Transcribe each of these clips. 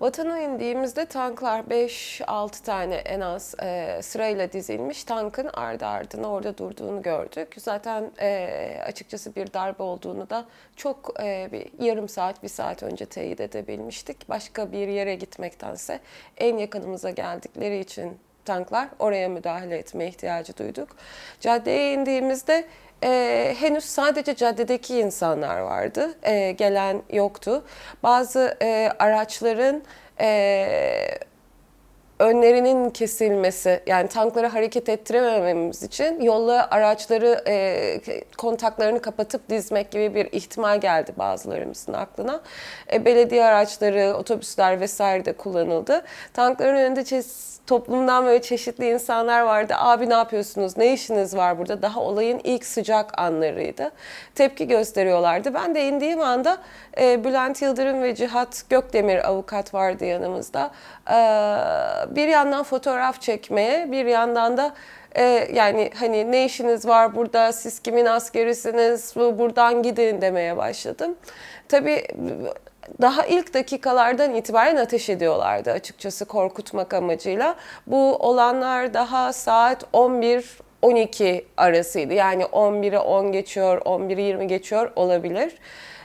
Vatana indiğimizde tanklar 5-6 tane en az e, sırayla dizilmiş tankın ardı ardına orada durduğunu gördük. Zaten e, açıkçası bir darbe olduğunu da çok e, bir yarım saat, bir saat önce teyit edebilmiştik. Başka bir yere gitmektense en yakınımıza geldikleri için tanklar oraya müdahale etme ihtiyacı duyduk. Caddeye indiğimizde e, henüz sadece caddedeki insanlar vardı. E, gelen yoktu. Bazı e, araçların e, önlerinin kesilmesi yani tankları hareket ettiremememiz için yolla araçları e, kontaklarını kapatıp dizmek gibi bir ihtimal geldi bazılarımızın aklına. E, belediye araçları, otobüsler vesaire de kullanıldı. Tankların önünde toplumdan böyle çeşitli insanlar vardı. Abi ne yapıyorsunuz? Ne işiniz var burada? Daha olayın ilk sıcak anlarıydı. Tepki gösteriyorlardı. Ben de indiğim anda e, Bülent Yıldırım ve Cihat Gökdemir avukat vardı yanımızda. E, bir yandan fotoğraf çekmeye, bir yandan da e, yani hani ne işiniz var burada, siz kimin askerisiniz, Bu- buradan gidin demeye başladım. Tabii daha ilk dakikalardan itibaren ateş ediyorlardı açıkçası korkutmak amacıyla. Bu olanlar daha saat 11 12 arasıydı. Yani 11'e 10 geçiyor, 11'e 20 geçiyor olabilir.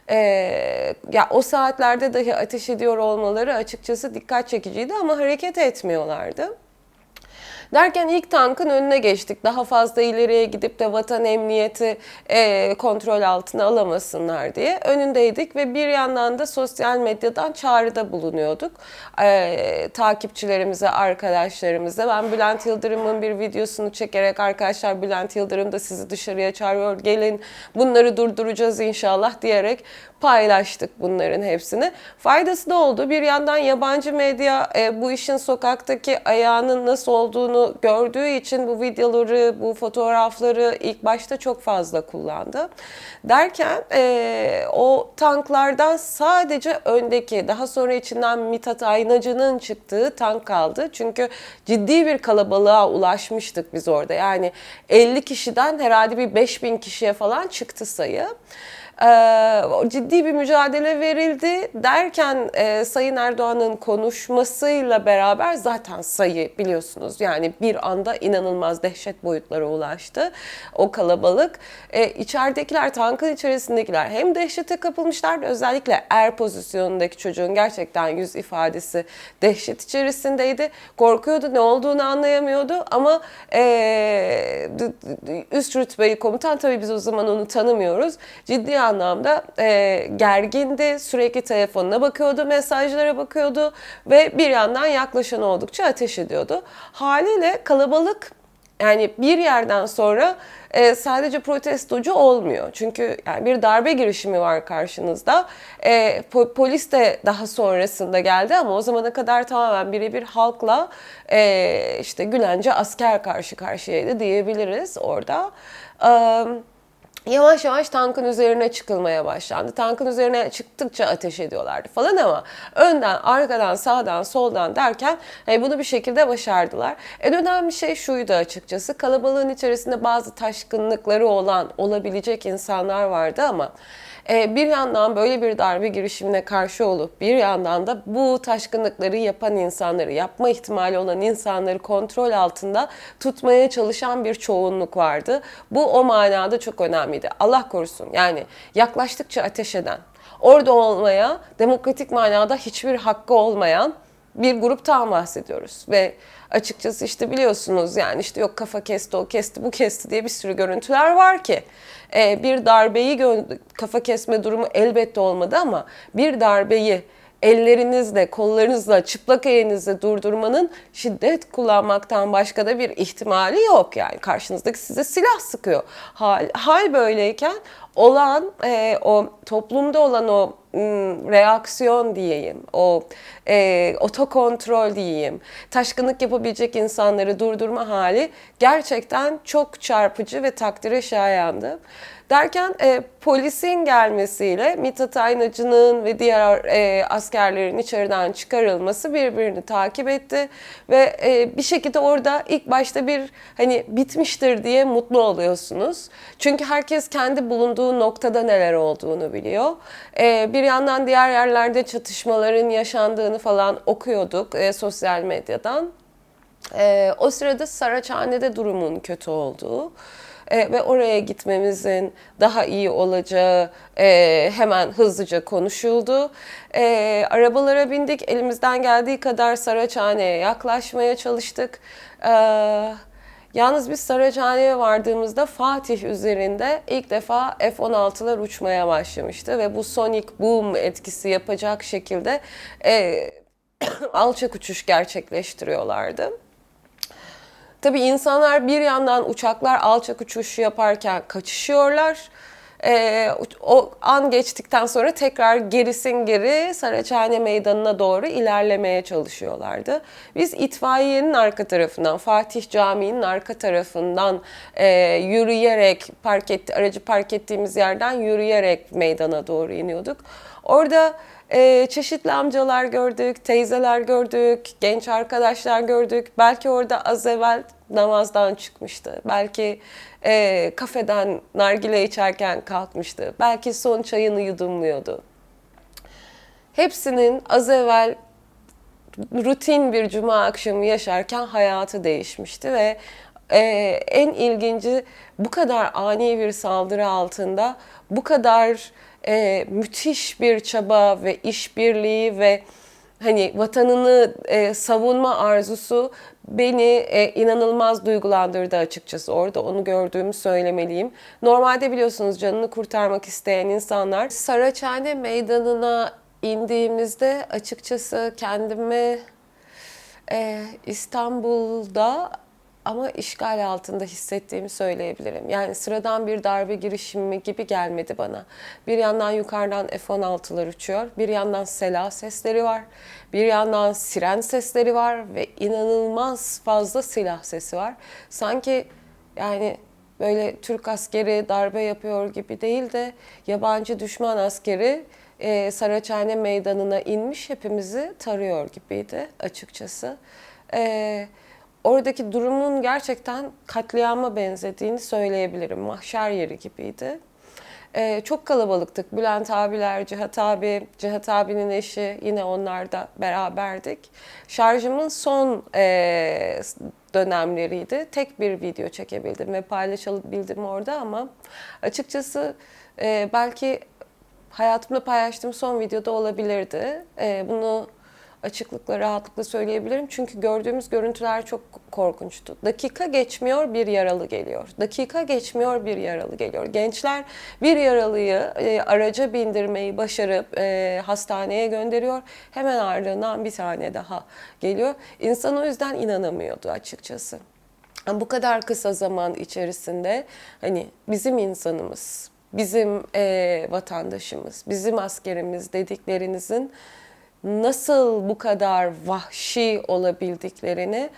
Ee, ya o saatlerde dahi ateş ediyor olmaları açıkçası dikkat çekiciydi ama hareket etmiyorlardı. Derken ilk tankın önüne geçtik. Daha fazla ileriye gidip de vatan emniyeti e, kontrol altına alamasınlar diye. Önündeydik ve bir yandan da sosyal medyadan çağrıda bulunuyorduk. E, takipçilerimize, arkadaşlarımıza. Ben Bülent Yıldırım'ın bir videosunu çekerek arkadaşlar Bülent Yıldırım da sizi dışarıya çağırıyor. Gelin bunları durduracağız inşallah diyerek paylaştık bunların hepsini. Faydası da oldu. Bir yandan yabancı medya e, bu işin sokaktaki ayağının nasıl olduğunu gördüğü için bu videoları, bu fotoğrafları ilk başta çok fazla kullandı. Derken e, o tanklardan sadece öndeki, daha sonra içinden Mithat Aynacı'nın çıktığı tank kaldı. Çünkü ciddi bir kalabalığa ulaşmıştık biz orada. Yani 50 kişiden herhalde bir 5000 kişiye falan çıktı sayı. Ciddi bir mücadele verildi derken Sayın Erdoğan'ın konuşmasıyla beraber zaten sayı biliyorsunuz yani bir anda inanılmaz dehşet boyutlara ulaştı o kalabalık. İçeridekiler tankın içerisindekiler hem dehşete kapılmışlar özellikle er pozisyonundaki çocuğun gerçekten yüz ifadesi dehşet içerisindeydi. Korkuyordu ne olduğunu anlayamıyordu ama üst rütbeyi komutan tabii biz o zaman onu tanımıyoruz. Ciddi anlamda e, gergindi. Sürekli telefonuna bakıyordu, mesajlara bakıyordu ve bir yandan yaklaşan oldukça ateş ediyordu. Haliyle kalabalık yani bir yerden sonra e, sadece protestocu olmuyor. Çünkü yani bir darbe girişimi var karşınızda. E, po- polis de daha sonrasında geldi ama o zamana kadar tamamen birebir halkla e, işte Gülence asker karşı karşıyaydı diyebiliriz orada. E, Yavaş yavaş tankın üzerine çıkılmaya başlandı. Tankın üzerine çıktıkça ateş ediyorlardı falan ama önden, arkadan, sağdan, soldan derken e, bunu bir şekilde başardılar. En önemli şey şuydu açıkçası. Kalabalığın içerisinde bazı taşkınlıkları olan, olabilecek insanlar vardı ama e, bir yandan böyle bir darbe girişimine karşı olup bir yandan da bu taşkınlıkları yapan insanları, yapma ihtimali olan insanları kontrol altında tutmaya çalışan bir çoğunluk vardı. Bu o manada çok önemliydi. Allah korusun yani yaklaştıkça ateş eden, orada olmaya demokratik manada hiçbir hakkı olmayan bir gruptan bahsediyoruz ve açıkçası işte biliyorsunuz yani işte yok kafa kesti o kesti bu kesti diye bir sürü görüntüler var ki Ee, bir darbeyi kafa kesme durumu elbette olmadı ama bir darbeyi ellerinizle, kollarınızla, çıplak elinizle durdurmanın şiddet kullanmaktan başka da bir ihtimali yok. Yani karşınızdaki size silah sıkıyor. Hal, hal böyleyken olan e, o toplumda olan o reaksiyon diyeyim, o e, otokontrol diyeyim, taşkınlık yapabilecek insanları durdurma hali gerçekten çok çarpıcı ve takdire şayandı. Derken e, polisin gelmesiyle Mithat Aynacı'nın ve diğer e, askerlerin içeriden çıkarılması birbirini takip etti ve e, bir şekilde orada ilk başta bir hani bitmiştir diye mutlu oluyorsunuz. Çünkü herkes kendi bulunduğu olduğu noktada neler olduğunu biliyor. E, bir yandan diğer yerlerde çatışmaların yaşandığını falan okuyorduk e, sosyal medyadan. E, o sırada Saraçhane'de durumun kötü olduğu e, ve oraya gitmemizin daha iyi olacağı e, hemen hızlıca konuşuldu. E, arabalara bindik, elimizden geldiği kadar Saraçhane'ye yaklaşmaya çalıştık. E, yalnız biz Saraçhane'ye vardığımızda Fatih üzerinde ilk defa F-16'lar uçmaya başlamıştı ve bu sonic boom etkisi yapacak şekilde e, alçak uçuş gerçekleştiriyorlardı. Tabii insanlar bir yandan uçaklar alçak uçuş yaparken kaçışıyorlar. Ee, o an geçtikten sonra tekrar gerisin geri Saraçhane Meydanı'na doğru ilerlemeye çalışıyorlardı. Biz itfaiyenin arka tarafından, Fatih Camii'nin arka tarafından e, yürüyerek park etti, aracı park ettiğimiz yerden yürüyerek meydana doğru iniyorduk. Orada e, çeşitli amcalar gördük, teyzeler gördük, genç arkadaşlar gördük. Belki orada az evvel namazdan çıkmıştı. Belki e, kafeden nargile içerken kalkmıştı. Belki son çayını yudumluyordu. Hepsinin az evvel rutin bir cuma akşamı yaşarken hayatı değişmişti ve e, en ilginci bu kadar ani bir saldırı altında bu kadar e, müthiş bir çaba ve işbirliği ve hani vatanını e, savunma arzusu beni e, inanılmaz duygulandırdı açıkçası. Orada onu gördüğümü söylemeliyim. Normalde biliyorsunuz canını kurtarmak isteyen insanlar Saraçhane Meydanı'na indiğimizde açıkçası kendimi e, İstanbul'da ama işgal altında hissettiğimi söyleyebilirim. Yani sıradan bir darbe girişimi gibi gelmedi bana. Bir yandan yukarıdan F-16'lar uçuyor, bir yandan sela sesleri var, bir yandan siren sesleri var ve inanılmaz fazla silah sesi var. Sanki yani böyle Türk askeri darbe yapıyor gibi değil de yabancı düşman askeri e, Saraçhane meydanına inmiş hepimizi tarıyor gibiydi açıkçası. E, oradaki durumun gerçekten katliama benzediğini söyleyebilirim. Mahşer yeri gibiydi. Ee, çok kalabalıktık. Bülent abiler, Cihat abi, Cihat abinin eşi yine onlar da beraberdik. Şarjımın son e, dönemleriydi. Tek bir video çekebildim ve paylaşabildim orada ama açıkçası e, belki hayatımda paylaştığım son videoda olabilirdi. E, bunu açıklıkla, rahatlıkla söyleyebilirim. Çünkü gördüğümüz görüntüler çok korkunçtu. Dakika geçmiyor bir yaralı geliyor. Dakika geçmiyor bir yaralı geliyor. Gençler bir yaralıyı e, araca bindirmeyi başarıp e, hastaneye gönderiyor. Hemen ardından bir tane daha geliyor. İnsan o yüzden inanamıyordu açıkçası. Bu kadar kısa zaman içerisinde hani bizim insanımız, bizim e, vatandaşımız, bizim askerimiz dediklerinizin nasıl bu kadar vahşi olabildiklerini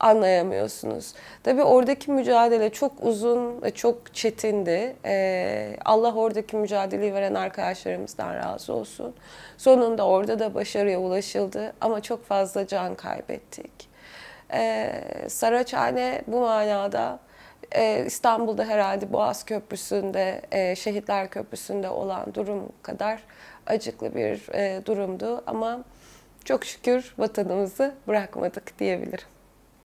anlayamıyorsunuz. Tabii oradaki mücadele çok uzun ve çok çetindi. Ee, Allah oradaki mücadeleyi veren arkadaşlarımızdan razı olsun. Sonunda orada da başarıya ulaşıldı ama çok fazla can kaybettik. Ee, Saraçhane bu manada e, İstanbul'da herhalde Boğaz Köprüsü'nde, e, Şehitler Köprüsü'nde olan durum kadar acıklı bir e, durumdu ama çok şükür vatanımızı bırakmadık diyebilirim.